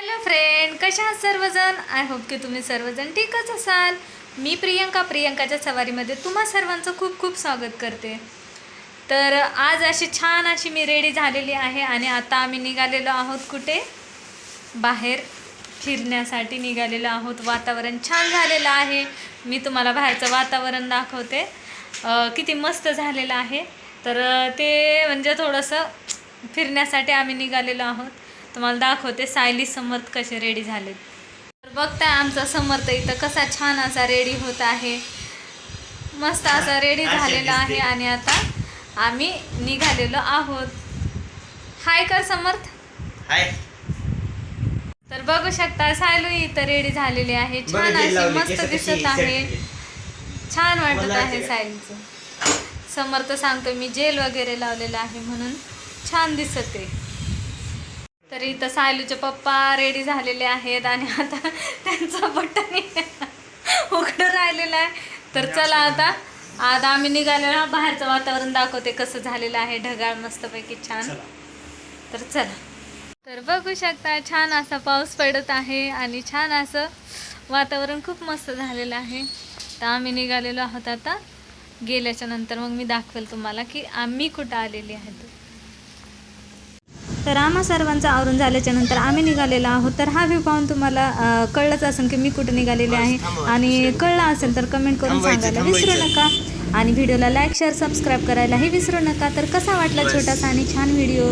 Hello friend कशा आहात सर्वजण? आय होप की तुम्ही सर्वजण ठीकच असाल. मी प्रियंका प्रियंकाच्या सवारीमध्ये तुम्हा सर्वांचं खूप खूप स्वागत करते. तर आज अशी छान अशी मी रेडी झालेली आहे आणि आता आम्ही निघालेलो आहोत कुठे? बाहेर फिरण्यासाठी निघालेलो आहोत. वातावरण छान झालेलं आहे. मी तुम्हाला बाहेरचं वातावरण दाखवते. किती मस्त झालेलं आहे. तर ते म्हणजे थोडंसं फिरण्यासाठी आम्ही निघालेलो आहोत. तुम्हाला दाखवते. सायली समर्थ कसे रेडी झालेत. तर बघताय आमचा समर्थ इथं कसा छान असा रेडी होत आहे. मस्त असा रेडी झालेला आहे आणि आता आम्ही निघालेलो आहोत. हाय कर समर्थ. हाय तर बघू शकता सायलू इथं रेडी झालेली आहे. छान अशी मस्त दिसत आहे. छान वाटत आहे सायलीचं. समर्थ सांगतो मी जेल वगैरे लावलेलं आहे म्हणून छान दिसत आहे. तर इथं सायलूचे पप्पा रेडी झालेले आहेत आणि आता त्यांचं बटन उघडं राहिलेलं आहे. तर चला आता. आता आम्ही निघालेलो बाहेरचं वातावरण दाखवते कसं झालेलं आहे. ढगाळ मस्तपैकी छान. तर चला. तर बघू शकता छान असा पाऊस पडत आहे आणि छान असं वातावरण खूप मस्त झालेलं आहे. तर आम्ही निघालेलो आहोत आता. गेल्याच्यानंतर मग मी दाखवेल तुम्हाला की आम्ही कुठं आलेली आहे. तर आम्हा सर्वांचं आवरून झाल्याच्यानंतर आम्ही निघालेलो आहोत. तर हा व्ह्यू पाहून तुम्हाला कळलंच असेल की मी कुठं निघालेले आहे. आणि कळलं असेल तर कमेंट करून सांगायला विसरू नका. आणि व्हिडिओला लाईक शेअर सबस्क्राईब करायलाही विसरू नका. तर कसा वाटला. छोटासा आणि छान व्हिडिओ?